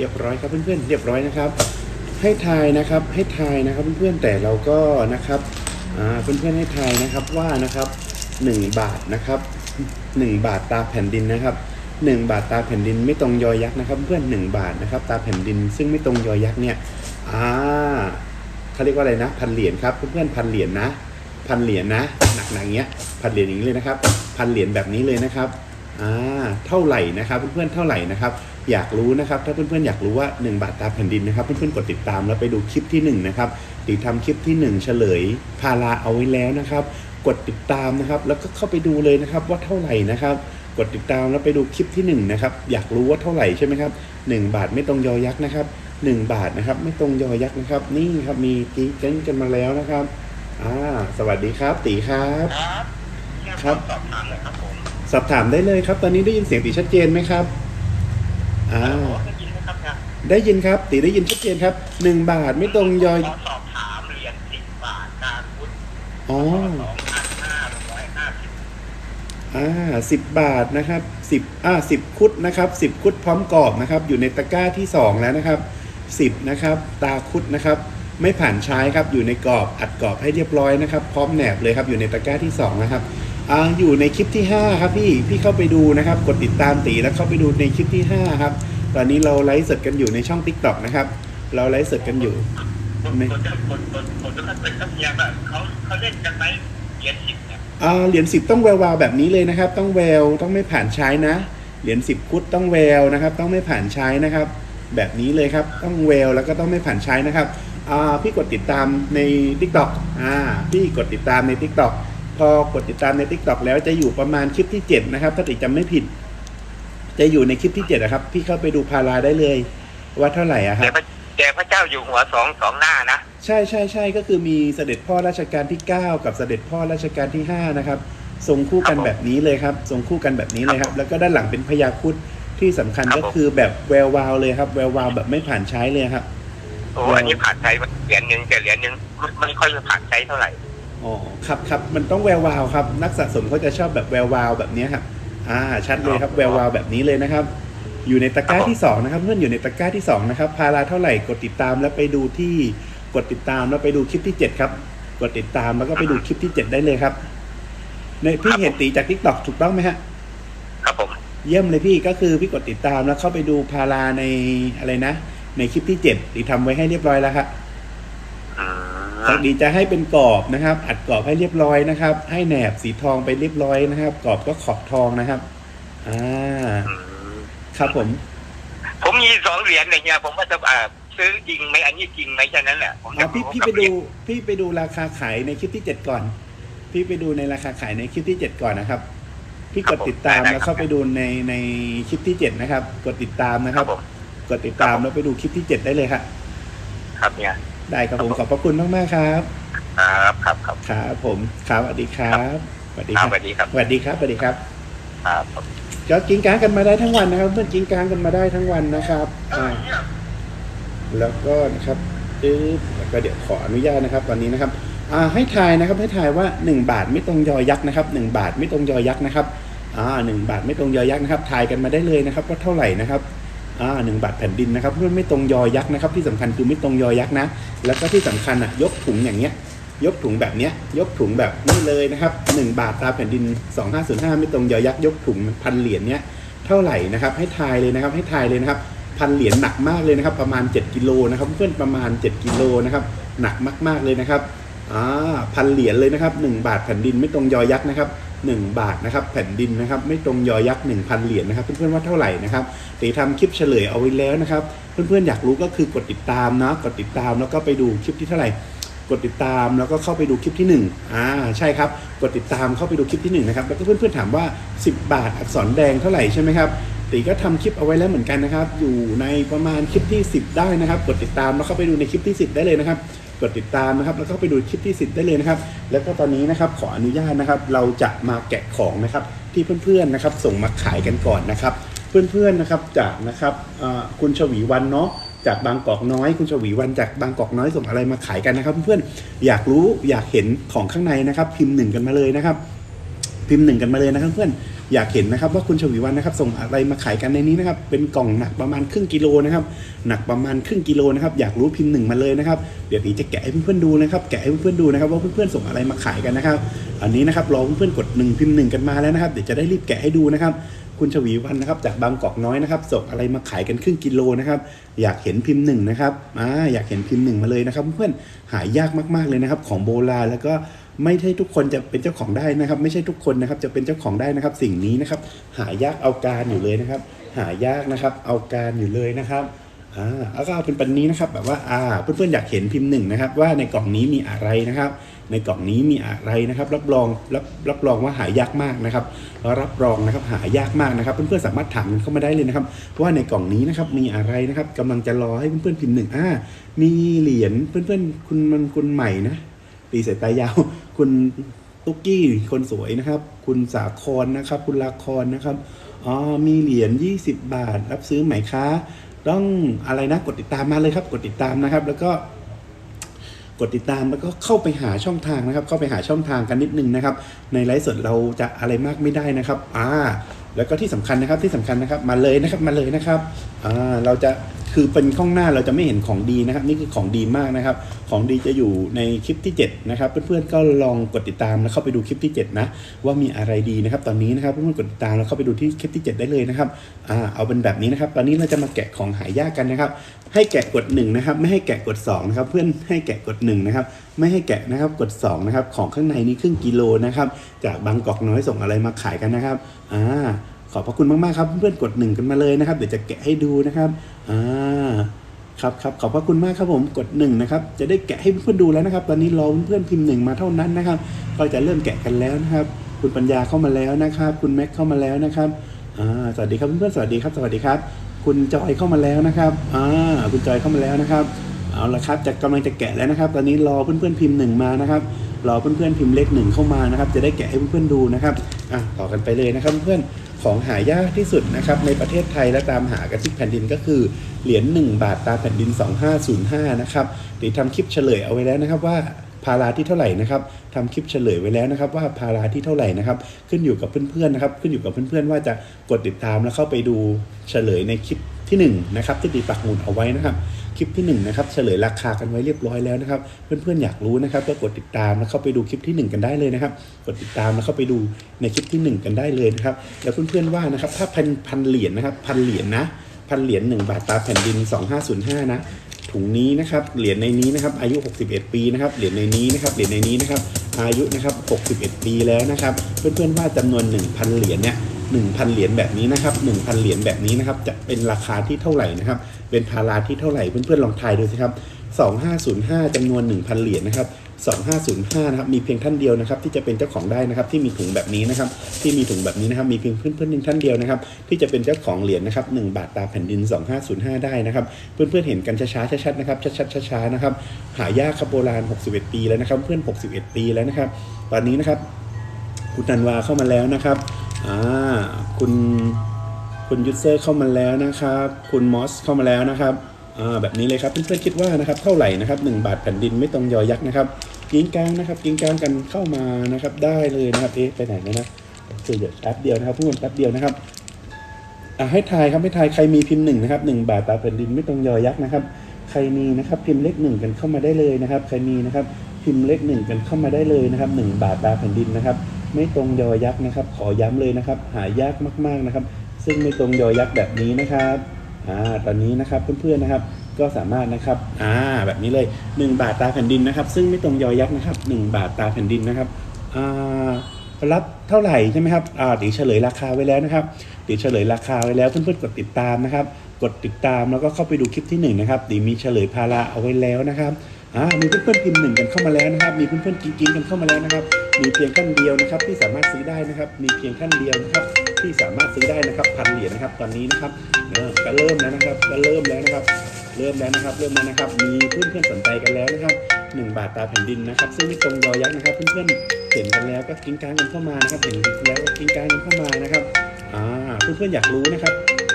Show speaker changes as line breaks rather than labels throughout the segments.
เรียบร้อยครับเพื่อนๆเรียบร้อยนะครับ ให้ทายนะครับให้ทายนะครับเพื่อนๆแต่เราก็นะครับเพื่อนๆให้ทายนะครับว่านะครับ 1 บาทนะครับ 1 บาทตาแผ่นดินนะครับ 1 บาทตาแผ่นดินไม่ตรงยอยักษ์นะครับ เพื่อน1บาทนะครับตาแผ่นดิน ซึ่งไม่ตรงยอยักษ์เนี่ยอ่าเขาเรียกว่าอะไรนะพันเหรียญครับเพื่อนๆพันเหรียญนะพันเหรียญนะหนักๆอย่างเงี้ยพันเหรียญอย่างนี้เลยนะครับพันเหรียญแบบนี้เลยนะครับอ่าเท่าไหร่นะครับเพื่อนๆเท่าไหร่นะครับ อยากรู้นะครับ ถ้าเพื่อนๆอยากรู้ว่า 1 บาทตาแผ่นดินนะครับ เพื่อนๆกดติดตามแล้วไปดูคลิปที่ 1 นะครับตีทำคลิปที่ 1 เฉลยพาราเอาไว้แล้วนะครับ กดติดตามนะครับ แล้วก็เข้าไปดูเลยนะครับว่าเท่าไหร่นะครับ กดติดตามแล้วไปดูคลิปที่1นะครับอยากรู้ว่าเท่าไหร่ใช่ไหมครับ1บาทไม่ตรงยอยักษ์นะครับ1บาทนะครับ ไม่ตรงยอยักษ์นะครับ นี่ครับมีกีเก้นกันมาแล้วนะครับอ่าสวัสดีครับ ตีครับ
ครับ
ครับ
สอบถามหน่อยครับผม
สอบถามได้เลยครับ ตอนนี้ได้ยินเสียงตีชัดเจนไหมครับ อ่า
ขอได้ยินไหมครับเนี่ย
ได้ยินครับตีได้ยินชัดเจนครับหนึ่งบาทไม่ตรงยอย
ขอสอบถามเหรียญสิบบาทการพุทธ
อ๋อ
สองพันห้าร้อยห้าสิบ
อ่าสิบบาทนะครับสิบอ่าสิบคุดนะครับสิบคุดพร้อมกรอบนะครับ อยู่ในตะกร้าที่สองแล้วนะครับสิบนะครับ ตาคุดนะครับ ไม่ผ่านใช้ครับอยู่ในกรอบอัดกรอบให้เรียบร้อยนะครับ พร้อมแหนบเลยครับอยู่ในตะกร้าที่สองนะครับ อ่าอยู่ในคลิปที่ห้าครับพี่พี่เข้าไปดูนะครับ กดติดตามตีแล้วเข้าไปดูในคลิปที่ห้าครับ ตอนนี้เราไลฟ์สดกันอยู่ในช่อง t ิ k t o k นะครับ เราไลฟ์สดกันอยู่
คน
ไม่
คนจะคนคนคนจะเป็นนักเรียนแบบเขาเขาเล่นกันไหมเหรียญสิบเนี่ย
อ่าเหรียญสิบต้องแวววาวแบบนี้เลยนะครับ ต้องแววต้องไม่ผ่านใช้นะ เหรียญสิบคุดต้องแววนะครับ ต้องไม่ผ่านใช้นะครับ แบบนี้เลยครับต้องแววแล้วก็ต้องไม่ผ่านใช้นะครับอ่าพี่กดติดตามใน t ิ k t o k อ่าพี่กดติดตามใน t ิ k t o k พอกดติดตามใน t ิ k t o k แล้วจะอยู่ประมาณคลิปที่เจ็ดนะครับ ถ้าติจำไม่ผิด จะอยู่ในคลิปที่เจ็ดนะครับ พี่เข้าไปดูพาราได้เลย ว่าเท่าไหร่อะค
แต่
รับ
พระแต่พระเจ้าอยู่หัวสองสองหน้านะ
ใช่ใช่ใช่ก็คือมีเสด็จพ่อราชการที่ 9 กับเสด็จพ่อราชการที่ 5 นะครับทรงคู่กัน
ครับผม
แบบนี้เลยครับทรงคู่กันแบบนี้เลยครับ แล้วก็ด้านหลังเป็นพญาครุดที่สำคัญ
ครับ
ก็
ผม
คือแบบแวววาวเลยครับ แวววาวแบบไม่ผ่านใช้เลยครับ
โอ้อันนี้ผ่านใช้เหรียญหนึ่งแต่เหรียญหนึ่งไม่ค่อยจะผ่านใช้เท่าไหร่
อ๋อครับครับมันต้องแวววาวครับ นักสะสมเขาจะชอบแบบแวววาวแบบนี้ครับอ่าชัดเลยครับแวววาวแบบนี้เลยนะครับ อยู่ในตะกร้าที่สองนะครับเพื่อนอยู่ในตะกร้าที่สองนะครับพาราเท่าไหร่กดติดตามแล้วไปดูที่กดติดตามแล้วไปดูคลิปที่เจ็ดครับ กดติดตามแล้วก็ไปดูคลิปที่เจ็ดได้เลยครับ ในพี่เห็นตีจากทิกตอกถูกต้องไหมฮะ
ครับผม
เยี่ยมเลยพี่ก็คือพี่กดติดตามแล้วเข้าไปดูพาราในอะไรนะ ในคลิปที่เจ็ดตีทำไว้ให้เรียบร้อยแล้วครับ
อื
สัก
ม
ดีจะให้เป็นกรอบนะครับ อัดกรอบให้เรียบร้อยนะครับ ให้แหนบสีทองไปเรียบร้อยนะครับ กรอบก็ขอบทองนะครับอ่า
อืม
ครับผม
ผมมีสองเหรียญเนี่ยเฮียผมว่าจะอ่าซื้อจริงไหมอันนี้จริงไหมแค่นั้นแหละผมจะ
อ่าพี่พี่ไปดู พี่ไปดูราคาขายในคลิปที่เจ็ดก่อน พี่ไปดูในราคาขายในคลิปที่เจ็ดก่อนนะครับ พี่กดติดตามแล้วเข้าไปดูในในคลิปที่เจ็ดนะครับ กดติดตามนะค
ครั
รั
บบผม
กดติดตามแล้วไปดูคลิปที่เจ็ดได้เลยครับ
ครับเนี่ย
ได้ครับผมขอบพระคุณมากมากๆครับ
ครับครับครับ
ครับผมครับสวัสดีครับสวัสดี
ค
ค
รั
รั
บบสวัสดีครับ
สวัสดีครับสวัสดีครับ
ครับผม
ก็กินกางกันมาได้ทั้งวันนะครับ เพื่อนกินกางกันมาได้ทั้งวันนะครับอ่าแล้วก็นะครับปึ๊บแล้วก็เดี๋ยวขออนุญาตนะครับ ตอนนี้นะครับอ่าให้ทายนะครับให้ทายว่า 1 บาทไม่ตรงยอยักษ์นะครับ 1 บาทไม่ตรงยอยักษ์นะครับอ่าหนึ่งบาทไม่ตรงยอยักษ์นะครับทายกันมาได้เลยนะครับว่าเท่าไหร่นะครับ อ่าหนึ่งบาทแผ่นดินนะครับเพื่อนไม่ตรงยอยักษ์นะครับ ที่สำคัญคือไม่ตรงยอยักษ์นะ แล้วก็ที่สำคัญอะยกถุงอย่างเงี้ยยกถุงแบบเนี้ยยกถุงแบบนี้เลยนะครับ 1 บาทตาแผ่นดิน 2505 ไม่ตรงยอยักษ์ยกถุงพันเหรียญเนี้ยเท่าไหร่นะครับ ให้ทายเลยนะครับ ให้ทายเลยนะครับพันเหรียญหนักมากเลยนะครับ ประมาณ 7กิโลนะครับ เพื่อนประมาณ 7กิโลนะครับ หนักมากๆเลยนะครับอ่าพันเหรียญเลยนะครับ 1 บาทแผ่นดินไม่ตรงยอยักษ์นะครับ 1 บาทนะครับแผ่นดินนะครับไม่ตรงยอยักษ์1,000 เหรียญนะครับ เพื่อนๆว่าเท่าไหร่นะครับตีทำคลิปเฉลยเอาไว้แล้วนะครับ เพื่อนๆอยากรู้ก็คือกดติดตามนะกดติดตามแล้วก็ไปดูคลิปที่เท่าไหร่กดติดตามแล้วก็เข้าไปดูคลิปที่1อ่าใช่ครับ กดติดตามเข้าไปดูคลิปที่1นะครับแล้วก็เพื่อนๆถามว่า 10 บาทอักษรแดงเท่าไหร่ใช่ไหมครับตีก็ทำคลิปเอาไว้แล้วเหมือนกันนะครับ อยู่ในประมาณคลิปที่ 10 ได้นะครับ กดติดตามแล้วเข้าไปดูในคลิปที่ 10 ได้เลยนะครับ กดติดตามนะครับ แล้วก็ไปดูคลิปที่สิบได้เลยนะครับ แล้วก็ตอนนี้นะครับขออนุญาตนะครับ เราจะมาแกะของนะครับ ที่เพื่อนๆนะครับ ส่งมาขายกันก่อนนะครับ เพื่อนๆนะครับจากนะครับคุณชวีวันเนาะจากบางกอกน้อยคุณชวีวันจากบางกอกน้อยส่งอะไรมาขายกันนะครับ เพื่อนๆอยากรู้อยากเห็นของข้างในนะครับ พิมพ์หนึ่งกันมาเลยนะครับ พิมพ์หนึ่งกันมาเลยนะครับเพื่อนอยากเห็นนะครับว่าคุณชวีวันนะครับส่งอะไรมาขายกันในนี้นะครับเป็นกล่องหนักประมาณครึ่งกิโลนะครับหนักประมาณครึ่งกิโลนะครับอยากรู้พิมพ์หนึ่งมาเลยนะครับเดี๋ยวตีจะแกะให้เพื่อนๆดูนะครับแกะให้เพื่อนๆดูนะครับว่าเพื่อนๆส่งอะไรมาขายกันนะครับ อันนี้นะครับรอเพื่อนๆกดหนึ่งพิมพ์หนึ่งกันมาแล้วนะครับเดี๋ยวจะได้รีบแกะให้ดูนะครับคุณชวีวันนะครับจากบางกอกน้อยนะครับส่งอะไรมาขายกันครึ่งกิโลนะครับอยากเห็นพิมพ์หนึ่งนะครับอ่าอยากเห็นพิมพ์หนึ่งมาเลยนะครับ เพื่อนๆหายากมากๆเลยนะครับของโบราณแล้วก็ ไม่ใช่ทุกคนจะเป็นเจ้าของได้นะครับ ไม่ใช่ทุกคนนะครับจะเป็นเจ้าของได้นะครับ สิ่งนี้นะครับ หายากเอาการอยู่เลยนะครับ หายากนะครับ เอาการอยู่เลยนะครับอ่าแล้วก็เอาเป็นปันนี้นะครับ แบบว่าอ่าเพื่อนๆอยากเห็นพิมพ์หนึ่งนะครับ ว่าในกล่องนี้มีอะไรนะครับ ในกล่องนี้มีอะไรนะครับ รับรองรับรับรองว่าหายากมากนะครับรับรองนะครับหายากมากนะครับ เพื่อนๆสามารถถามกันเข้ามาได้เลยนะครับ ว่าในกล่องนี้นะครับมีอะไรนะครับกำลังจะรอให้เพื่อนๆพิมพ์หนึ่งอ่ามีเหรียญเพื่อนๆคุณมันคุณใหม่นะ ตีเสายตายาว คุณตุ๊กกี้คนสวยนะครับ คุณสาครนะครับ คุณลาครนะครับอ๋อมีเหรียญ20 บาท รับซื้อไหมคะต้องอะไรนะกดติดตามมาเลยครับ กดติดตามนะครับ แล้วก็กดติดตามแล้วก็เข้าไปหาช่องทางนะครับ เข้าไปหาช่องทางกันนิดนึงนะครับ ในไลฟ์สดเราจะอะไรมากไม่ได้นะครับอ่าแล้วก็ที่สำคัญนะครับที่สำคัญนะครับ มาเลยนะครับมาเลยนะครับอ่าเราจะ คือเป็นข้างหน้าเราจะไม่เห็นของดีนะครับ นี่คือของดีมากนะครับ ของดีจะอยู่ในคลิปที่ 7 นะครับ เพื่อนๆก็ลองกดติดตามแล้วเข้าไปดูคลิปที่ 7 นะ ว่ามีอะไรดีนะครับ ตอนนี้นะครับเพื่อนๆกดติดตามแล้วเข้าไปดูที่คลิปที่ 7 ได้เลยนะครับอ่าเอาเป็นแบบนี้นะครับ ตอนนี้เราจะมาแกะของหายากกันนะครับ ให้แกะกด1นะครับ ไม่ให้แกะกด2นะครับ เพื่อนให้แกะกด1นะครับ ไม่ให้แกะนะครับกด2นะครับ ของข้างในนี่ครึ่งกิโลนะครับ จากบางกอกน้อยส่งอะไรมาขายกันนะครับ อ่า ขอบพระคุณมากๆครับ เพื่อนๆกดหนึ่งกันมาเลยนะครับ เดี๋ยวจะแกะให้ดูนะครับอ่าครับครับขอบพระคุณมากครับผมกดหนึ่งนะครับจะได้แกะให้เพื่อนๆดูแล้วนะครับ ตอนนี้รอเพื่อนๆพิมพ์หนึ่งมาเท่านั้นนะครับ ก็จะเริ่มแกะกันแล้วนะครับ คุณปัญญาเข้ามาแล้วนะครับ คุณแม็กเข้ามาแล้วนะครับอ่าสวัสดีครับเพื่อนๆสวัสดีครับสวัสดีครับ คุณจอยเข้ามาแล้วนะครับอ่าคุณจอยเข้ามาแล้วนะครับเอาละครับจะกำลังจะแกะแล้วนะครับ ตอนนี้รอเพื่อนๆพิมพ์หนึ่งมานะครับรอเพื่อนๆพิมพ์เลขหนึ่งเข้ามานะครับ จะได้แกะให้เพื่อนๆดูนะครับอะต่อกันไปเลยนะครับเพื่อนๆ ของหายากที่สุดนะครับในประเทศไทยและตามหากันที่แผ่นดินก็คือเหรียญ1บาทตาแผ่นดิน 2505 นะครับเดี๋ยวทำคลิปเฉลยเอาไว้แล้วนะครับว่า พาราที่เท่าไหร่นะครับทำคลิปเฉลยไว้แล้วนะครับ ว่าพาราที่เท่าไหร่นะครับ ขึ้นอยู่กับเพื่อนๆนะครับ ขึ้นอยู่กับเพื่อนๆว่าจะกดติดตามแล้วเข้าไปดูเฉลยในคลิปที่หนึ่งนะครับที่ตีปักหมุดเอาไว้นะครับคลิปที่หนึ่งนะครับเฉลยราคากันไว้เรียบร้อยแล้วนะครับเพื่อนๆอยากรู้นะครับก็กดติดตามแล้วเข้าไปดูคลิปที่หนึ่งกันได้เลยนะครับ กดติดตามแล้วเข้าไปดูในคลิปที่หนึ่งกันได้เลยนะครับแล้วเพื่อนๆว่านะครับถ้าพันพันเหรียญนะครับพันเหรียญนะพันเหรียญหนึ่งบาทตาแผ่นดิน 2505นะ ถุงนี้นะครับ เหรียญในนี้นะครับ อายุ 61 ปีนะครับ เหรียญในนี้นะครับ เหรียญในนี้นะครับ อายุนะครับ 61 ปีแล้วนะครับ เพื่อนๆว่าจำนวน 1,000 เหรียญเนี่ย1,000 เหรียญแบบนี้นะครับ 1,000 เหรียญแบบนี้นะครับ จะเป็นราคาที่เท่าไหร่นะครับ เป็นพาราที่เท่าไหร่ เพื่อนๆลองทายดูสิครับ 2505จำนวน 1,000 เหรียญนะครับ 2505นะครับมีเพียงท่านเดียวนะครับที่จะเป็นเจ้าของได้นะครับที่มีถุงแบบนี้นะครับที่มีถุงแบบนี้นะครับมีเพียงเพื่อนๆหนึ่งท่านเดียวนะครับที่จะเป็นเจ้าของเหรียญนะครับ1บาทตาแผ่นดิน 2505 ได้นะครับเพื่อนๆเห็นกันช้าๆชัดๆนะครับชัดๆช้าๆนะครับหายากครับโบราณ 61 ปีแล้วนะครับเพื่อน 61 ปีแล้วนะครับตอนนี้นะครับคุณนันวาเข้ามาแล้วนะครับอ่าคุณคุณยูเซอร์เข้ามาแล้วนะครับ คุณมอสเข้ามาแล้วนะครับ แบบนี้เลยครับเพื่อนๆคิดว่านะครับเท่าไหร่นะครับหนึ่งบาทแผ่นดินไม่ตรงยอยักษ์นะครับกิงกลางนะครับกิงกลางกันเข้ามานะครับได้เลยนะครับเอ๊ะไปไหนแล้วนะคือเดี๋ยวแป๊บเดียวนะครับทุกคนแป๊บเดียวนะครับอ่าให้ทายครับให้ทายใครมีพิมพ์หนึ่งนะครับหนึ่งบาทตาแผ่นดินไม่ตรงยอยักษ์นะครับใครมีนะครับพิมพ์เลขหนึ่งกันเข้ามาได้เลยนะครับใครมีนะครับพิมพ์เลขหนึ่งกันเข้ามาได้เลยนะครับหนึ่งบาทตาแผ่นดินนะครับไม่ตรงยอยักษ์นะครับ ขอย้ำเลยนะครับ หายากมากๆนะครับ ซึ่งไม่ตรงยอยักษ์แบบนี้นะครับ อ่าตอนนี้นะครับเพื่อนๆนะครับก็สามารถนะครับอ่าแบบนี้เลย 1 บาทตาแผ่นดินนะครับ ซึ่งไม่ตรงยอยักษ์นะครับ 1 บาทตาแผ่นดินนะครับอ่ารับเท่าไหร่ใช่ไหมครับอ่าเดี๋ยวเฉลยราคาไว้แล้วนะครับเดี๋ยวเฉลยราคาไว้แล้วเพื่อนๆกดติดตามนะครับ กดติดตามแล้วก็เข้าไปดูคลิปที่หนึ่งนะครับเดี๋ยวมีเฉลยพาราเอาไว้แล้วนะครับอ่ามีเพื่อนๆพิมพ์หนึ่งกันเข้ามาแล้วนะครับ มีเพื่อนๆกิ๊งๆกันเข้ามาแล้วนะครับ มีเพียงท่านเดียวนะครับที่สามารถซื้อได้นะครับ มีเพียงท่านเดียวนะครับ ที่สามารถซื้อได้นะครับพันเหรียญนะครับ ตอนนี้นะครับเออก็เริ่มแล้วนะครับก็เริ่มแล้วนะครับ เริ่มแล้วนะครับ เริ่มแล้วนะครับ มีเพื่อนๆสนใจกันแล้วนะครับหนึ่งบาทตาแผ่นดินนะครับ ซึ่งไม่ตรงยอยักษ์นะครับ เพื่อนๆเห็นกันแล้วก็กิ้งก้างกันเข้ามานะครับเห็นแล้วก็กิ้งก้างกันเข้ามานะครับอ่าเพื่อนๆอนอยากรู้นะครับ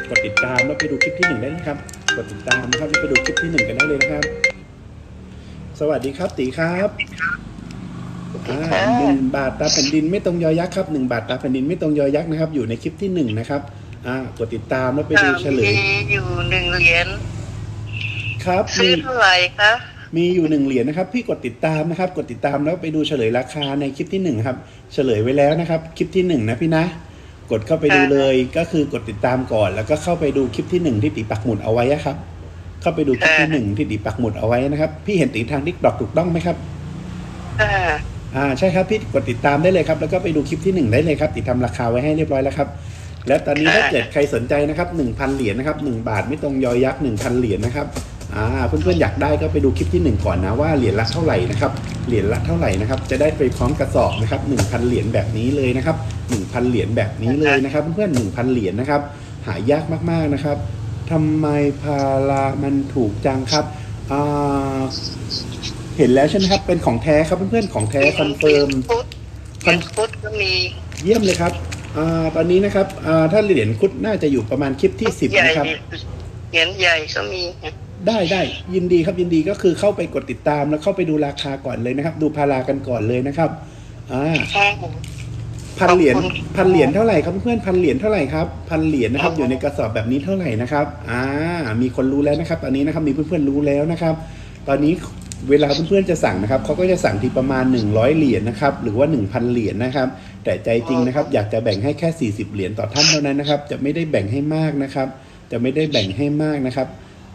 กดติดตามแล้วไปดูคลิปที่หนึ่งได้เลยครับกดติดตามนะครับแล้วไปดูคลิปที่หนึ่งกันได้เลยนะครับ สวัสดีครับตีครับ
ค
ดี
อ่า
ค่ะ
หนึ่งบาทตาแผ่นดินไม่ตรงยอยักษ์ครับหนึ่งบาทตาแผ่นดินไม่ตรงยอยักษ์นะครับ อยู่ในคลิปที่หนึ่งนะครับ อ่ากดติดตามแล้วไปดูเฉลย
มีอยู่หนึ่งเหรียญ
ครับ
ซื้
มี
อเท่าไหร่คะ
มีอยู่หนึ่งเหรียญนะครับ พี่กดติดตามนะครับ กดติดตามแล้วไปดูเฉลยราคาในคลิปที่หนึ่งครับ เฉลยไว้แล้วนะครับ คลิปที่หนึ่งนะพี่นะ กดเข้าไปดูเลยก็คือกดติดตามก่อน แล้วก็เข้าไปดูคลิปที่หนึ่งที่ติปักหมุดเอาไว้อะครับ เข้าไปดูคลิปที่หนึ่งที่ติปักหมุดเอาไว้นะครับ พี่เห็นติทางทิกดอกถูกต้องไหมครับ
อ่า
อ่าใช่ครับพี่กดติดตามได้เลยครับ แล้วก็ไปดูคลิปที่หนึ่งได้เลยครับติดทำราคาไว้ให้เรียบร้อยแล้วครับ และตอนนี้ถ้าเกิดใครสนใจนะครับหนึ่งพันเหรียญนะครับหนึ่งบาทไม่ตรงยอยักษ์หนึ่งพันเหรียญนะครับอ่าเพื่อนๆอยากได้ก็ไปดูคลิปที่หนึ่งก่อนนะว่าเหรียญละเท่าไหร่นะครับเหรียญละเท่าไหร่นะครับจะได้ไปพร้อมกระสอบนะครับหนึ่งพันเหรียญแบบนี้เลยนะครับหนึ่งพันเหรียญแบบนี้เลยนะครับ เพื่อนๆหนึ่งพันเหรียญนะครับหายากมากๆนะครับทำไมพารามันถูกจังครับอ่า เห็นแล้วใช่ไหมครับ เป็นของแท้ครับเพื่อนๆของแท้คอนเฟิร์ม
พุทธเหรียญพุทธก็มี
เยี่ยมเลยครับอาตอนนี้นะครับอ่าถ้าเหรียญคุดน่าจะอยู่ประมาณคลิปที่สิบ
ใหญ่
นะครับ
เหรียญใหญ่ก็มี
ได้ได้ยินดีครับยินดีก็คือเข้าไปกดติดตามแล้วเข้าไปดูราคาก่อนเลยนะครับ ดูพารากันก่อนเลยนะครับอ่า
ใช่
พันเหรียญ
ขอบคุณ
พันเหรียญเท่าไหร่ครับเพื่อนๆพันเหรียญเท่าไหร่ครับพันเหรียญนะครับ
อ๋อ
อ
อ
ยู่ในกระสอบแบบนี้เท่าไหร่นะครับ อ่า มีคนรู้แล้วนะครับ ตอนนี้นะครับมีเพื่อนๆรู้แล้วนะครับ ตอนนี้ เวลาเพื่อนๆจะสั่งนะครับเขาก็จะสั่งที่ประมาณ 100 เหรียญนะครับหรือว่า 1,000 เหรียญนะครับ แต่ใจจริงนะครับ อยากจะแบ่งให้แค่ 40 เหรียญต่อท่านเท่านั้นนะครับ จะไม่ได้แบ่งให้มากนะครับ จะไม่ได้แบ่งให้มากนะครับ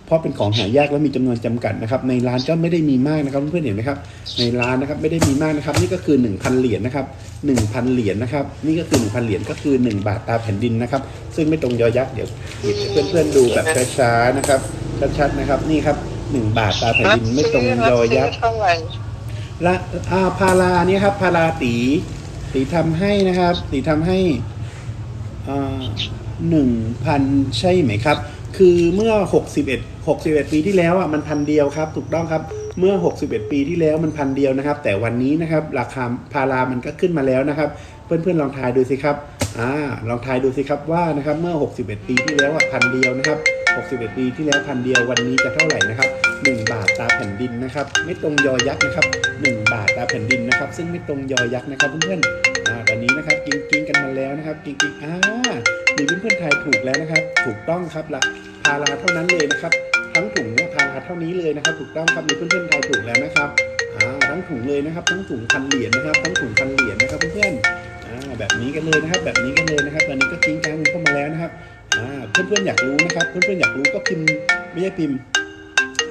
เพราะเป็นของหายากและมีจำนวนจำกัดนะครับ ในร้านก็ไม่ได้มีมากนะครับเพื่อนๆเห็นไหมครับ ในร้านนะครับไม่ได้มีมากนะครับ นี่ก็คือ 1,000 เหรียญนะครับ 1,000 เหรียญนะครับ นี่ก็คือ 1,000 เหรียญก็คือ 1 บาทตาแผ่นดินนะครับ ซึ่งไม่ตรงยอยักษ์เดี๋ยวเพื่อนๆดูแบบช้าๆนะครับชัดๆนะครับนี่ครับ 1บาทตาแผ่นดินไม่ตรงยอยักษ์
เท่าไหร่
ละอาพาราเนี่ยครับพาราตีตีทำให้นะครับ ตีทำให้หนึ่งพันใช่ไหมครับ คือเมื่อ61 61ปีที่แล้วอะมันพันเดียวครับ ถูกต้องครับเมื่อ 61 ปีที่แล้วมันพันเดียวนะครับ แต่วันนี้นะครับ ราคาพารามันก็ขึ้นมาแล้วนะครับ เพื่อนๆลองทายดูสิครับอ่าลองทายดูสิครับว่านะครับ เมื่อ 61 ปีที่แล้วอะพันเดียวนะครับ 61 ปีที่แล้วพันเดียววันนี้จะเท่าไหร่นะครับ 1 บาทตาแผ่นดินนะครับไม่ตรงยอยักษ์นะครับ 1 บาทตาแผ่นดินนะครับ ซึ่งไม่ตรงยอยักษ์นะครับเพื่อนๆอ่าตอนนี้นะครับกินกินกันมาแล้วนะครับกินกินอ่ามีเพื่อนๆทายถูกแล้วนะครับ ถูกต้องครับละพาราเท่านั้นเลยนะครับ ทั้งถุงเนี่ยพาราเท่านี้เลยนะครับ ถูกต้องครับมีเพื่อนๆทายถูกแล้วนะครับอ่าทั้งถุงเลยนะครับ ทั้งถุงพันเหรียญนะครับ ทั้งถุงพันเหรียญนะครับเพื่อนๆอ่าแบบนี้กันเลยนะครับ แบบนี้กันเลยนะครับตอนนี้ก็กิ้งกลางเข้ามาแล้วนะครับ อ่าเพื่อนๆอยากรู้นะครับ เพื่อนๆอยากรู้ก็พิมพ์ไม่ใช่พิมพ์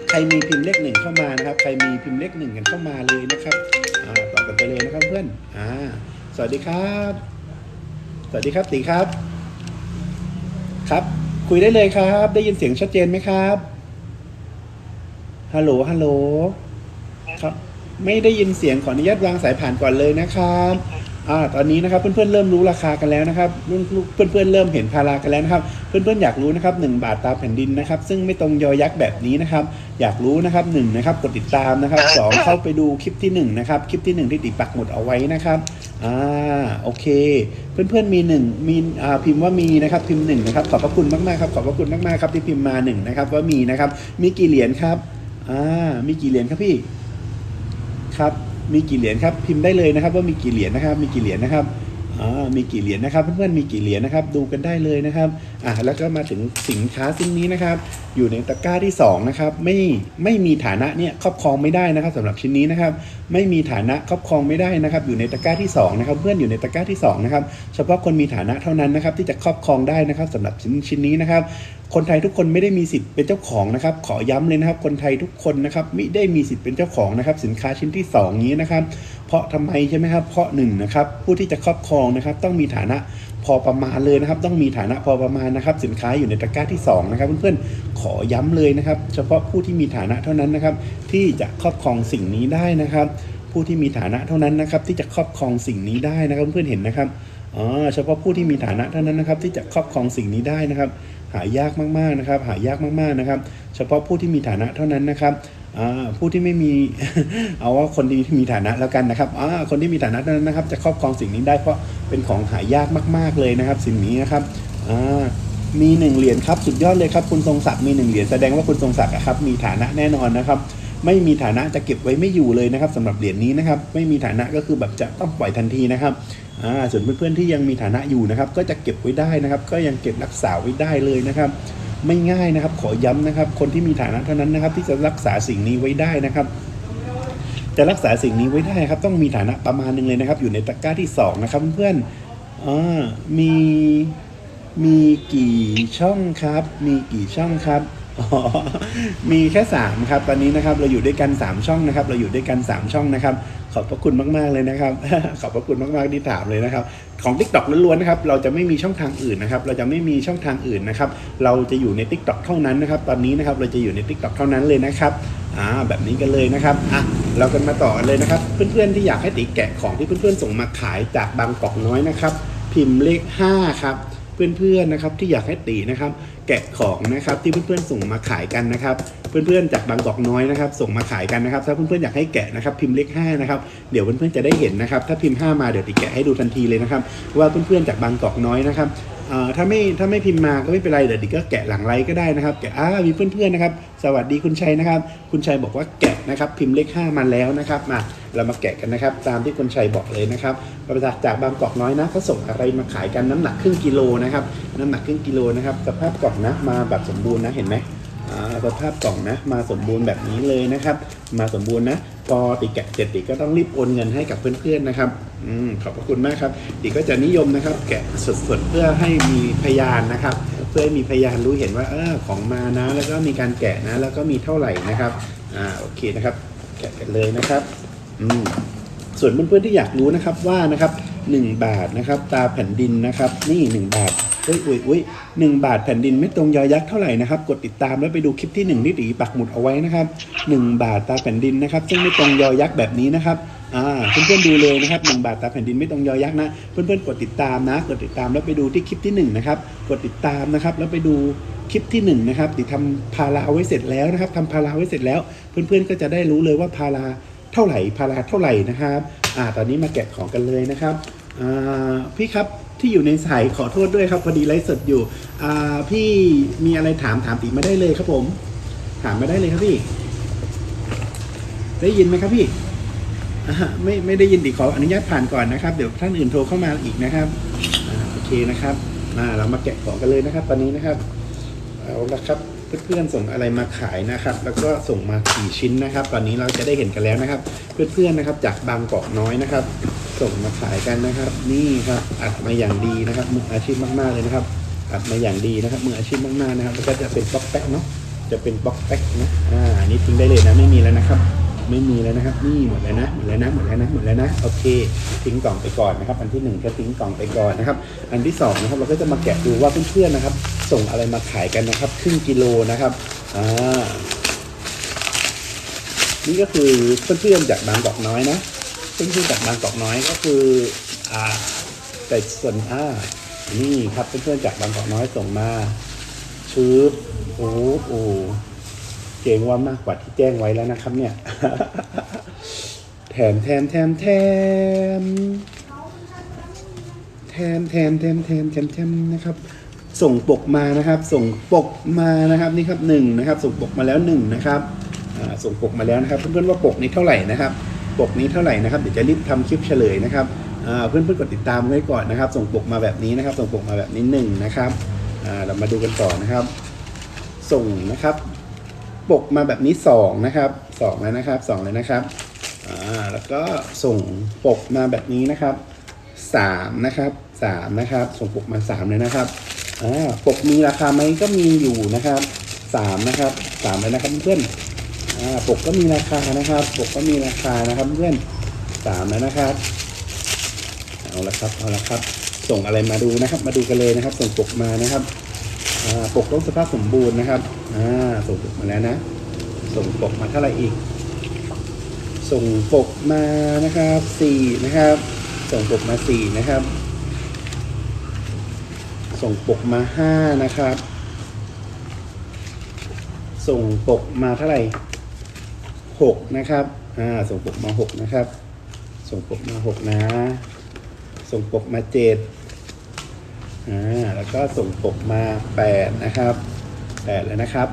ใครมีพิมพ์เลขหนึ่งเข้ามานะครับ ใครมีพิมพ์เลขหนึ่งกันเข้ามาเลยนะครับอต่อกันไปเลยนะครับเพื่อนอสวัสดีครับ สวัสดีครับตีครับ ครับ คุยได้เลยครับ ได้ยินเสียงชัดเจนไหมครับฮัลโหลฮัลโหลครับ ไม่ได้ยินเสียงขออนุญาตวางสายผ่านก่อนเลยนะครับ อ่าตอนนี้นะครับเพื่อนๆเริ่มรู้ราคากันแล้วนะครับเพื่อนๆเริ่มเห็นพารากันแล้วนะครับ เพื่อนๆอยากรู้นะครับ1บาทตามแผ่นดินนะครับ ซึ่งไม่ตรงยอยักษ์แบบนี้นะครับ อยากรู้นะครับหนึ่งนะครับกดติดตามนะครับสองเข้าไปดูคลิปที่หนึ่งนะครับคลิปที่หนึ่งที่ติดปักหมุดเอาไว้นะครับอ่าโอเค เพื่อนๆมีหนึ่งมีอ่าพิมพ์ว่ามีนะครับพิมพ์หนึ่งนะครับขอบพระคุณมากๆครับขอบพระคุณมากๆครับที่พิมพ์มาหนึ่งนะครับว่ามีนะครับมีกี่เหรียญครับอ่ามีกี่เหรียญครับพี่ครับ มีกี่เหรียญครับพิมพ์ได้เลยนะครับ ว่ามีกี่เหรียญนะครับ มีกี่เหรียญนะครับมีกี่เหรียญนะครับเพื่อนๆมีกี่เหรียญนะครับ ดูกันได้เลยนะครับอ่าแล้วก็มาถึงสินค้าชิ้นนี้นะครับ อยู่ในตะกร้าที่สองนะครับไม่ไม่มีฐานะเนี่ยครอบครองไม่ได้นะครับสำหรับชิ้นนี้นะครับ ไม่มีฐานะครอบครองไม่ได้นะครับ อยู่ในตะกร้าที่สองนะครับ เพื่อนอยู่ในตะกร้าที่สองนะครับเฉพาะคนมีฐานะเท่านั้นนะครับ ที่จะครอบครองได้นะครับสำหรับชิ้นชิ้นนี้นะครับ คนไทยทุกคนไม่ได้มีสิทธิ์เป็นเจ้าของนะครับ ขอย้ำเลยนะครับ คนไทยทุกคนนะครับไม่ได้มีสิทธิ์เป็นเจ้าของนะครับ สินค้าชิ้นที่สองนี้นะครับ เพราะทำไมใช่ไหมครับ เพราะหนึ่งนะครับผู้ที่จะครอบครองนะครับ ต้องมีฐานะพอประมาณเลยนะครับ ต้องมีฐานะพอประมาณนะครับ สินค้าอยู่ในตะกร้าที่สองนะครับ เพื่อนๆขอย้ำเลยนะครับ เฉพาะผู้ที่มีฐานะเท่านั้นนะครับ ที่จะครอบครองสิ่งนี้ได้นะครับ ผู้ที่มีฐานะเท่านั้นนะครับ ที่จะครอบครองสิ่งนี้ได้นะครับ เพื่อนๆเห็นนะครับอ๋อเฉพาะผู้ที่มีฐานะเท่านั้นนะครับ ที่จะครอบครองสิ่งนี้ได้นะครับ หายากมากๆนะครับ หายากมากๆนะครับ เฉพาะผู้ที่มีฐานะเท่านั้นนะครับผู้ที่ไม่มีเอาว่าคนที่มีฐานะแล้วกันนะครับคนที่มีฐานะเท่านั้นนะครับ จะครอบครองสิ่งนี้ได้เพราะเป็นของหายากมาก ๆเลยนะครับ สิ่งนี้นะครับมีหนึ่งเหรียญครับสุดยอดเลยครับคุณทรงศักดิ์มีหนึ่งเหรียญแสดงว่าคุณทรงศักดิ์ครับมีฐานะแน่นอนนะครับ ไม่มีฐานะจะเก็บไว้ไม่อยู่เลยนะครับสำหรับเหรียญนี้นะครับไม่มีฐานะก็คือแบบจะต้องปล่อยทันทีนะครับอ่าส่วนเพื่อนๆที่ยังมีฐานะอยู่นะครับ ก็จะเก็บไว้ได้นะครับ ก็ยังเก็บรักษาไว้ได้เลยนะครับไม่ง่ายนะครับ ขอย้ำนะครับ คนที่มีฐานะเท่านั้นนะครับ ที่จะรักษาสิ่งนี้ไว้ได้นะครับ จะรักษาสิ่งนี้ไว้ได้ครับ ต้องมีฐานะประมาณหนึงเลยนะครับ อยู่ในตะกร้าที่สองนะครับเพื่อนๆมีมีกี่ช่องครับ มีกี่ช่องครับ มีแค่สามครับ ตอนนี้นะครับเราอยู่ด้วยกันสามช่องนะครับ เราอยู่ด้วยกันสามช่องนะครับ ขอบพระคุณมากๆเลยนะครับ ขอบพระคุณมากๆที่ถามเลยนะครับ ของ Tik t o อกล้วนๆนะครับ เราจะไม่มีช่องทางอื่นนะครับ เราจะไม่มีช่องทางอื่นนะครับ เราจะอยู่ใน Tik t o อกเท่านั้นนะครับ ตอนนี้นะครับเราจะอยู่ใน Tik t o อกเท่านั้นเลยนะครับอ่าแบบนี้กันเลยนะครับอะเรากันมาต่อเลยนะครับ เพื่อนๆที่อยากให้ติแกะของที่เพื่อนๆส่งมาขายจากบางกอกน้อยนะครับ พิมพ์เลข 5 ครับ เพื่อนๆนะครับที่อยากให้ตีนะครับแกะของนะครับที่เพื่อนๆส่งมาขายกันนะครับ เพื่อนๆจากบางกอกน้อยนะครับ ส่งมาขายกันนะครับ ถ้าเพื่อนๆอยากให้แกะนะครับพิมพ์เลข5นะครับเดี๋ยวเพื่อนๆจะได้เห็นนะครับ ถ้าพิมพ์ 5 มาเดี๋ยวตีแกะให้ดูทันทีเลยนะครับ ว่าเพื่อนๆจากบางกอกน้อยนะครับ เอ่อถ้าไม่ถ้าไม่พิมพ์มาก็ไม่เป็นไรเดี๋ยวดิก็แกะหลังไลฟ์ก็ได้นะครับแกะอ่ามีเพื่อนๆนะครับ สวัสดีคุณชัยนะครับ คุณชัยบอกว่าแกะนะครับพิมพ์เลข5มาแล้วนะครับมาเรามาแกะกันนะครับ ตามที่คุณชัยบอกเลยนะครับประจากจากบางกอกน้อยนะเขาส่งอะไรมาขายกันน้ำหนักครึ่งกิโลนะครับน้ำหนักครึ่งกิโลนะครับสภาพกล่องนะมาแบบสมบูรณ์นะเห็นไหมอ่าสภาพกล่องนะมาสมบูรณ์แบบนี้เลยนะครับ มาสมบูรณ์นะ พอติแกะเสร็จติก็ต้องรีบโอนเงินให้กับเพื่อนๆนะครับอืมขอบพระคุณมากครับ ติก็จะนิยมนะครับ แกะสดๆเพื่อให้มีพยานนะครับ เพื่อให้มีพยานรู้เห็นว่าเออของมานะ แล้วก็มีการแกะนะ แล้วก็มีเท่าไหร่นะครับอ่าโอเคนะครับ แกะกันเลยนะครับอืมส่วนเพื่อนๆที่อยากรู้นะครับว่านะครับ1บาทนะครับตาแผ่นดินนะครับ นี่ 1 บาท เฮ้ยอุ้ยอุ้ยหนึ่งบาทแผ่นดินไม่ตรงยอยักษ์เท่าไหร่นะครับ กดติดตามแล้วไปดูคลิปที่1ที่ตีปักหมุดเอาไว้นะครับ1บาทตาแผ่นดินนะครับ ซึ่งไม่ตรงยอยักษ์แบบนี้นะครับอ่าเพื่อนๆดูเลยนะครับ1บาทตาแผ่นดินไม่ตรงยอยักษ์นะ เพื่อนๆกดติดตามนะ กดติดตามแล้วไปดูที่คลิปที่1นะครับ กดติดตามนะครับ แล้วไปดูคลิปที่1นนะครับติทำพาราเอาไว้เสร็จแล้วนะครับทำพาราไว้เสร็จแล้ว เพื่อนๆก็จะได้รู้เลยว่าพาราเท่าไหร่พาราเท่าไหร่นะครับ อ่าตอนนี้มาแกะของกันเลยนะครับอ่าพี่ครับ ที่อยู่ในสายขอโทษด้วยครับพอดีไลฟ์สดอยู่พี่มีอะไรถามถามตีมาได้เลยครับผม ถามมาได้เลยครับพี่ ได้ยินไหมครับพี่ไม่ไม่ได้ยินติขออนุญาตผ่านก่อนนะครับ เดี๋ยวท่านอื่นโทรเข้ามาอีกนะครับอโอเคนะครับมาเรามาแกะของกันเลยนะครับ ตอนนี้นะครับเอาละครับเพื่อนๆส่งอะไรมาขายนะครับ แล้วก็ส่งมากี่ชิ้นนะครับ ตอนนี้เราจะได้เห็นกันแล้วนะครับ เพื่อนๆนะครับ จากบางกอกน้อยนะครับ ส่งมาขายกันนะครับ นี่ครับอัดมาอย่างดีนะครับมืออาชีพมากๆเลยนะครับ อัดมาอย่างดีนะครับมืออาชีพมากๆนะครับแล้วก็จะเป็นบล็อกแป๊กเนาะจะเป็นบล็อกแป๊กนะอ่าอันนี้ทิ้งได้เลยนะไม่มีแล้วนะครับ ไม่มีแล้วนะครับ นี่หมดแล้วนะหมดแล้วนะหมดแล้วนะหมดแล้วนะโอเค ทิ้งกล่องไปก่อนนะครับ อันที่หนึ่งก็ทิ้งกล่องไปก่อนนะครับ อันที่สองนะครับเราก็จะมาแกะดูว่าเพื่อนๆนะครับ ส่งอะไรมาขายกันนะครับครึ่งกิโลนะครับอ่านี่ก็คือเพื่อนๆจากบางกอกน้อยนะ เพื่อนๆจากบางกอกน้อยก็คืออ่าแต่ส่วนอ่านี่ครับเพื่อนๆจากบางกอกน้อยส่งมาชืบโอ้โหเก่งว่ามากกว่าที่แจ้งไว้แล้วนะครับ เนี่ย แถมแถมแถมแถมแถมแถมแถมแถมแถมแถมนะครับ ส่งปกมานะครับ ส่งปกมานะครับนี่ครับหนึ่งนะครับ ส่งปกมาแล้วหนึ่งนะครับส่งปกมาแล้วนะครับ เพื่อนๆว่าปกนี้เท่าไหร่นะครับ ปกนี้เท่าไหร่นะครับเดี๋ยวจะรีบทำคลิปเฉลยนะครับอ่าเพื่อนๆกดติดตามไว้ก่อนนะครับ ส่งปกมาแบบนี้นะครับ ส่งปกมาแบบนี้หนึ่งนะครับเรามาดูกันต่อนะครับ ส่งนะครับ ปกมาแบบนี้สองนะครับสองแล้วนะครับสองเลยนะครับแล้วก็ส่งปกมาแบบนี้นะครับสามนะครับสามนะครับ ส่งปกมาสามเลยนะครับปกมีราคาไหมก็มีอยู่นะครับสามนะครับสามเลยนะครับเพื่อน อ่าปกก็มีราคานะครับ ปกก็มีราคานะครับเพื่อนสามแล้วนะครับ เอาละครับเอาละครับ ส่งอะไรมาดูนะครับ มาดูกันเลยนะครับ ส่งปกมานะครับอ่าปกต้องสภาพสมบูรณ์นะครับอ่าส่งปกมาแล้วนะ ส่งปกมาเท่าไหร่อีก ส่งปกมานะครับสี่นะครับ ส่งปกมาสี่นะครับ ส่งปกมาห้านะครับส่งปกมาเท่าไหร่ หกนะครับ อ่า ส่งปกมาหกนะครับ ส่งปกมาหกนะ ส่งปกมาเจ็ดอ่า แล้วก็ส่งปกมา 8 นะครับ 8 แล้วนะครับ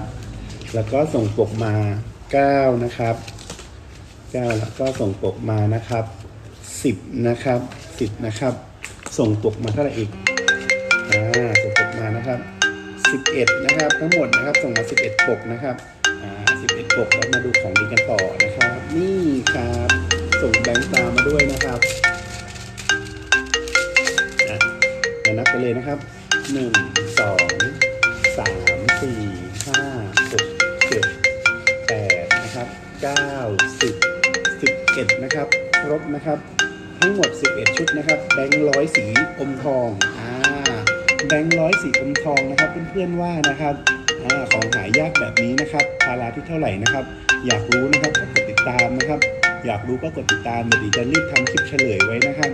แล้วก็ส่งปกมาเก้านะครับเก้าแล้วก็ส่งปกมานะครับสิบนะครับสิบนะครับ ส่งปกมาเท่าไหร่อีก อ่า ส่งปกมานะครับสิบเอ็ดนะครับ ทั้งหมดนะครับ ส่งมาสิบเอ็ดปกนะครับ บกแล้วมาดูของดีกันต่อนะครับ นี่ครับส่งแบงค์ตามมาด้วยนะครับอะมานับกันเลยนะครับหนึ่งสองสามสี่ห้าหกเจ็ดแปดนะครับเก้าสิบสิบเอ็ดนะครับ ครบนะครับทั้งหมด 11 ชุดนะครับ แบงค์ร้อยสีอมทอง อ่า แบงค์ร้อยสีอมทองนะครับ เพื่อนๆว่านะครับ ของหายากแบบนี้นะครับพาราที่เท่าไหร่นะครับ อยากรู้นะครับก็กดติดตามนะครับ อยากรู้ก็กดติดตามเดี๋ยวดิจะรีบทำคลิปเฉลยไว้นะครับ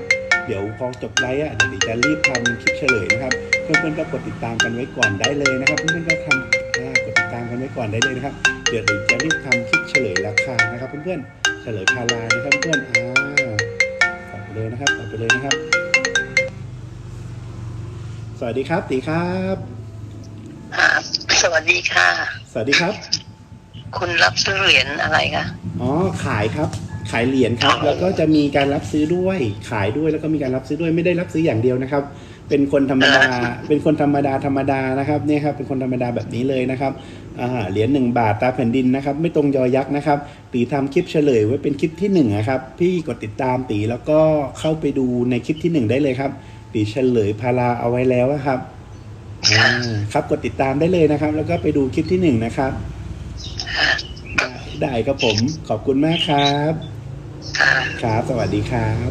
เดี๋ยวพอจบไลฟ์อะเดี๋ยวดิจะรีบทำคลิปเฉลยนะครับเพื่อนๆก็กดติดตามกันไว้ก่อนได้เลยนะครับ เพื่อนๆก็ทำกดติดตามกันไว้ก่อนได้เลยนะครับ เดี๋ยวดิจะรีบทำคลิปเฉลยราคานะครับ เพื่อนๆเฉลยพารานะครับเพื่อนๆอ่าต่อไปเลยนะครับต่อไปเลยนะครับ สวัสดีครับตีครับ
สวัสดีค่ะ
สวัสดีครับ
คุณรับซื้อเหรียญอะไรคะ
อ๋อขายครับ ขายเหรียญครับ แล้วก็จะมีการรับซื้อด้วย ขายด้วยแล้วก็มีการรับซื้อด้วยไม่ได้รับซื้ออย่างเดียวนะครับ เป็นคนธรรมดา เป็นคนธรรมดาธรรมดานะครับเนี่ยครับเป็นคนธรรมดาแบบนี้เลยนะครับอ่าเหรียญหนึ่งบาทตาแผ่นดินนะครับ ไม่ตรงยอยักษ์นะครับตีทำคลิปเฉลยไว้เป็นคลิปที่หนึ่งนะครับ พี่กดติดตามตีแล้วก็เข้าไปดูในคลิปที่หนึ่งได้เลยครับตีเฉลยพาราเอาไว้แล้วอะครับอ่า ครับกดติดตามได้เลยนะครับ แล้วก็ไปดูคลิปที่หนึ่งนะครับได้ครับผมขอบคุณมากครับ
ค
รับ สวัสดีครับ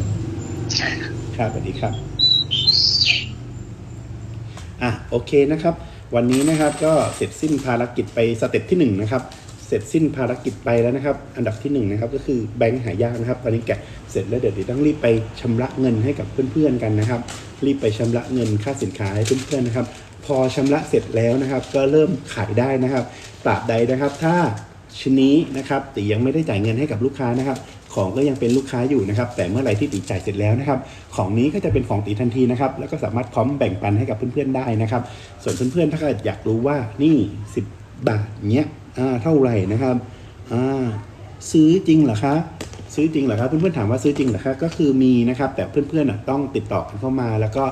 ครับสวัสดีครับอะโอเคนะครับ วันนี้นะครับก็เสร็จสิ้นภารกิจไปสเต็ปที่หนึ่งนะครับเสร็จสิ้นภารกิจไปแล้วนะครับ อันดับที่หนึ่งนะครับก็คือแบงค์หายากนะครับ ตอนนี้แกะเสร็จแล้วเดี๋ยวต้องรีบไปชำระเงินให้กับเพื่อนๆกันนะครับ รีบไปชำระเงินค่าสินค้าให้เพื่อนๆนะครับ พอชำระเสร็จแล้วนะครับ ก็เริ่มขายได้นะครับตราบใดนะครับ ถ้าชิ้นนี้นะครับตียังไม่ได้จ่ายเงินให้กับลูกค้านะครับ ของก็ยังเป็นลูกค้าอยู่นะครับ แต่เมื่อไหร่ที่ตีจ่ายเสร็จแล้วนะครับ ของนี้ก็จะเป็นของตีทันทีนะครับ แล้วก็สามารถพร้อมแบ่งปันให้กับเพื่อนๆได้นะครับ ส่วนเพื่อนๆถ้าเกิดอยากรู้ว่านี่ 10 บาทเนี้ยเท่าไหร่นะครับซื้อจริงเหรอคะซื้อจริงเหรอครับเพื่อนๆถามว่าซื้อจริงเหรอคะก็คือมีนะครับแต่เพื่อนๆต้องติดต่อกันเข้ามา แล้วก็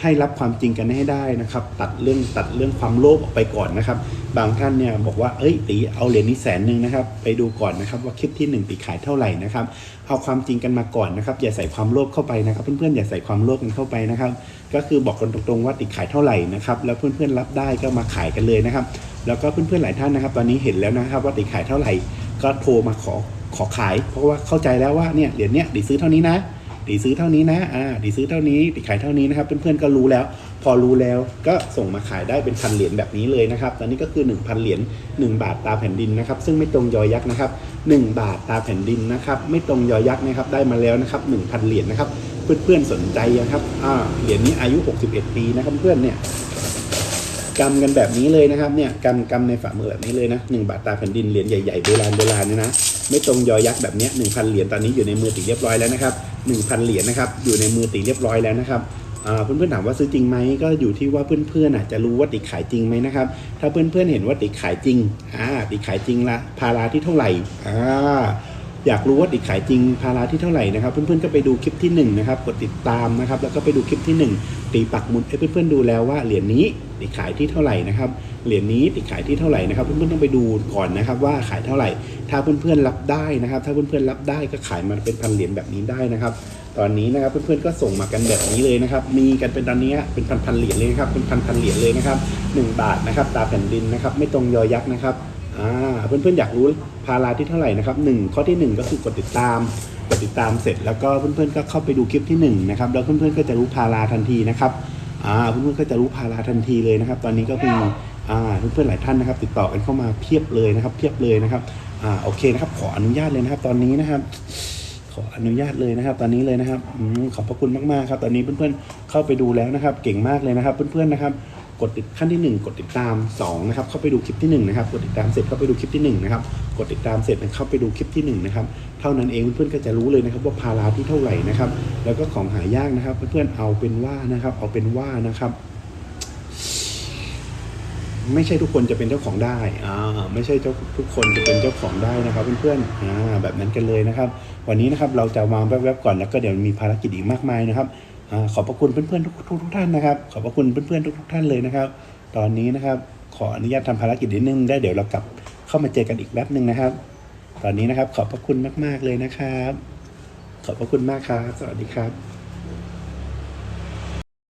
ให้รับความจริงกันให้ได้นะครับ ตัดเรื่องตัดเรื่องความโลภออกไปก่อนนะครับ บางท่านเนี่ยบอกว่าเอ้ยตีเอาเหรียญนี้แสนหนึ่งนะครับ ไปดูก่อนนะครับว่าคลิปที่หนึ่งตีขายเท่าไหร่นะครับ เอาความจริงกันมาก่อนนะครับ อย่าใส่ความโลภเข้าไปนะครับ เพื่อนๆอย่าใส่ความโลภกันเข้าไปนะครับ ก็คือบอกกันตรงๆว่าติขายเท่าไหร่นะครับ แล้วเพื่อนๆรับได้ก็มาขายกันเลยนะครับ แล้วก็เพื่อนๆหลายท่านนะครับ ตอนนี้เห็นแล้วนะครับว่าติขายเท่าไหร่ ก็โทรมาขอขอขาย เพราะว่าเข้าใจแล้วว่าเนี่ยเหรียญเนี้ยติซื้อเท่านี้นะ ติซื้อเท่านี้นะอ่าติซื้อเท่านี้ติขายเท่านี้นะครับเพื่อนๆก็รู้แล้ว พอรู้แล้วก็ส่งมาขายได้เป็นพันเหรียญแบบนี้เลยนะครับตอนนี้ก็คือ 1,000 เหรียญ1 บาทตาแผ่นดินนะครับ ซึ่งไม่ตรงยอยักษ์นะครับ1บาทตาแผ่นดินนะครับ ไม่ตรงยอยักษ์นะครับได้มาแล้วนะครับ1,000 เหรียญนะครับ เพื่อนๆสนใจนะครับอ่าเหรียญนี้อายุ 61 ปีนะครับเพื่อนเนี่ยกำกันแบบนี้เลยนะครับเนี่ยกำกำในฝ่ามือแบบนี้เลยนะหนึ่งบาทตาแผ่นดินเหรียญใหญ่ๆโบราณโบราณเนี่ยนะไม่ตรงยอยักษ์แบบนี้หนึ่งพันเหรียญตอนนี้อยู่ในมือตีเรียบร้อยแล้วนะครับ หนึ่งพันเหรียญนะครับ อยู่ในมือตีเรียบร้อยแล้วนะครับเพื่อนๆถามว่าซื้อจริงไหมก็อยู่ที่ว่าเพื่อนๆอาจจะรู้ว่าติขายจริงไหมนะครับ ถ้าเพื่อนๆเห็นว่าติขายจริงอ่าติขายจริงละพาราที่เท่าไหร่อ่าอยากรู้ว่าติขายจริงพาราที่เท่าไหร่นะครับ เพื่อนๆก็ไปดูคลิปที่1นะครับกดติดตามนะครับ แล้วก็ไปดูคลิปที่ 1 ตีปักหมุดให้เพื่อนๆดูแล้วว่าเหรียญนี้ ติดขายที่เท่าไหร่นะครับเหรียญนี้ติดขายที่เท่าไหร่นะครับเพื่อนๆต้องไปดูก่อนนะครับ ว่าขายเท่าไหร่ ถ้าเพื่อนๆรับได้นะครับ ถ้าเพื่อนๆรับได้ก็ขายมันเป็นพันเหรียญแบบนี้ได้นะครับ ตอนนี้นะครับเพื่อนๆก็ส่งมากันแบบนี้เลยนะครับ มีกันเป็นตอนนี้เป็นพันๆเหรียญเลยนะครับเป็นพันๆเหรียญเลยนะครับหนึ่งบาทนะครับตาแผ่นดินนะครับ ไม่ตรงยอยักษ์นะครับอ่าเพื่อนๆอยากรู้พาราที่เท่าไหร่นะครับหนึ่งข้อที่หนึ่งก็คือกดติดตามกดติดตามเสร็จแล้วก็เพื่อนๆก็เข้าไปดูคลิปที่หนึ่งนะครับแล้วเพื่อนๆก็จะรู้พาราทันทีนะครับ เพื่อนๆก็จะรู้ภาระทันทีเลยนะครับ ตอนนี้ก็มีอ่าเพื่อนๆหลายท่านนะครับ ติดต่อกันเข้ามาเพียบเลยนะครับ เพียบเลยนะครับอ่าโอเคนะครับ ขออนุญาตเลยนะครับ ตอนนี้นะครับ ขออนุญาตเลยนะครับ ตอนนี้เลยนะครับอมขอบพระคุณมากๆครับ ตอนนี้เพื่อนๆเข้าไปดูแล้วนะครับ เก่งมากเลยนะครับ เพื่อนๆนะครับ กดติดขั้นที่ 1 กดติดตาม2นะครับเข้าไปดูคลิปที่1นะครับกดติดตามเสร็จเข้าไปดูคลิปที่1นะครับกดติดตามเสร็จเข้าไปดูคลิปที่1นะครับเท่านั้นเองเพื่อนๆก็จะรู้เลยนะครับว่าพาราที่เท่าไหร่นะครับแล้วก็ของหายากนะครับเพื่อนๆเอาเป็นว่านะครับเอาเป็นว่านะครับไม่ใช่ทุกคนจะเป็นเจ้าของได้ อ่า ไม่ใช่เจ้าทุกคนจะเป็นเจ้าของได้นะครับเพื่อนๆ อ่า แบบนั้นกันเลยนะครับ วันนี้นะครับเราจะวางแวบๆก่อนแล้วก็เดี๋ยวมีภารกิจอีกมากมายนะครับ ขอบพระคุณเพื่อนๆทุกทุกทุกท่านนะครับ ขอบพระคุณเพื่อนๆทุกทุกท่านเลยนะครับ ตอนนี้นะครับ ขออนุญาตทำภารกิจนิดนึงได้เดี๋ยวเรากลับเข้ามาเจอกันอีกแป๊บหนึ่งนะครับ ตอนนี้นะครับขอบพระคุณมากๆเลยนะครับ ขอบพระคุณมากครับ สวัสดีครับ